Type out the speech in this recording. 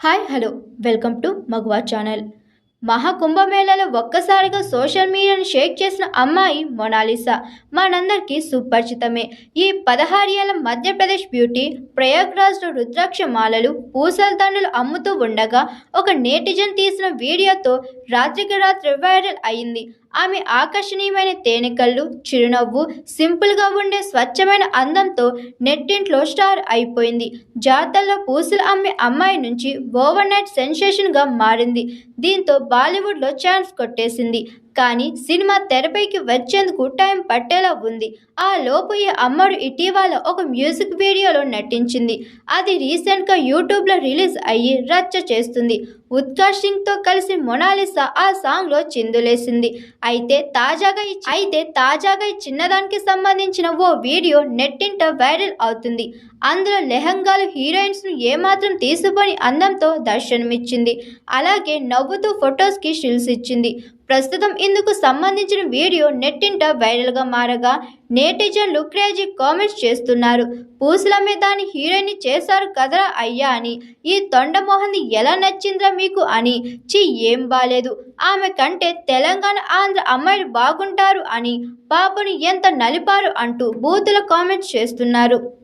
Hi hello. Welcome to Maguva channel. మహాకుంభమేళలో ఒక్కసారిగా social మీడియాను షేక్ చేసిన అమ్మాయి మొనాలిసా. మనందరికీ సుపరిచితమే. ఈ పదహారేళ్ళ మధ్యప్రదేశ్ బ్యూటీ ప్రయాగ్రాజ్లో రుద్రాక్ష మాలలు పూసల దండలు అమ్ముతూ ఉండగా ఒక నేటిజన్ తీసిన వీడియోతో రాత్రికి రాత్రి వైరల్ అయింది. ఆమె ఆకర్షణీయమైన తేనెకళ్ళు చిరునవ్వు సింపుల్గా ఉండే స్వచ్ఛమైన అందంతో నెట్టింట్లో స్టార్ అయిపోయింది. జాతరలో పూసలు అమ్మే అమ్మాయి నుంచి ఓవర్ నైట్ సెన్సేషన్గా మారింది. దీంతో బాలీవుడ్లో ఛాన్స్ కొట్టేసింది. కానీ సినిమా తెరపైకి వచ్చేందుకు టైం పట్టేలా ఉంది. ఆ లోపు ఈ అమ్మడు ఇటీవల ఒక మ్యూజిక్ వీడియోలో నటించింది. అది రీసెంట్గా యూట్యూబ్లో రిలీజ్ అయ్యి రచ్చ చేస్తుంది. ఉత్కర్ష్ సింగ్తో కలిసి మొనాలిసా ఆ సాంగ్లో చిందులేసింది. అయితే తాజాగా అయితే తాజాగా ఈ చిన్నదానికి సంబంధించిన ఓ వీడియో నెట్టింట వైరల్ అవుతుంది. అందులో లెహంగాలు హీరోయిన్స్ను ఏమాత్రం తీసుకొని అందంతో దర్శనమిచ్చింది. అలాగే నవ్వుతూ ఫొటోస్కి షిల్స్ ఇచ్చింది. ప్రస్తుతం ఇందుకు సంబంధించిన వీడియో నెట్టింట వైరల్గా మారగా నేటిజన్లు క్రేజీ కామెంట్స్ చేస్తున్నారు. పూసలమ్మే దాని హీరోయిన్ చేశారు కదరా అయ్యా అని. ఈ తొండమోహన్ది ఎలా నచ్చిందిరా మీకు అని. చి ఏం బాలేదు. ఆమె కంటే తెలంగాణ ఆంధ్ర అమ్మాయిలు బాగుంటారు అని. పాపను ఎంత నలిపారు అంటూ బూతుల కామెంట్స్ చేస్తున్నారు.